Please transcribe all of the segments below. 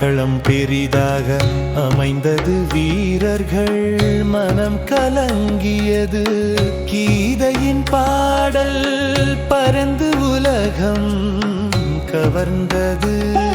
களம் பெரிதாக அமைந்தது வீரர்கள். மனம் கலங்கியது கீதையின் பாடல் பரந்து உலகம் கவர்ந்தது.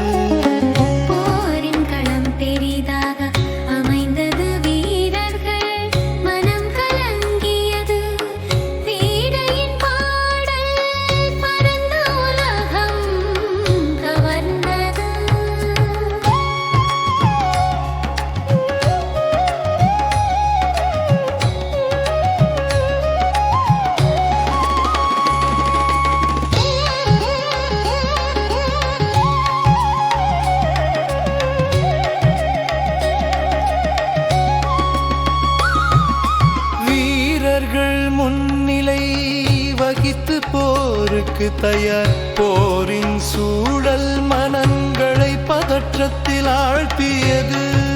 போருக்கு தயார். போரின் சூழல் மனங்களை பதற்றத்தில் ஆழ்த்தியது.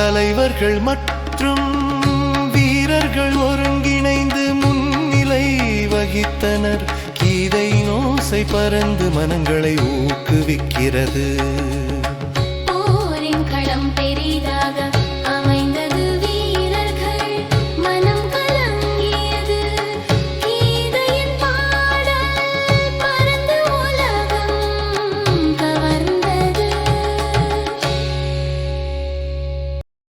தலைவர்கள் மற்றும் வீரர்கள் ஒருங்கிணைந்து முன்னிலை வகித்தனர். கீதை நோசை பறந்து மனங்களை ஊக்குவிக்கிறது.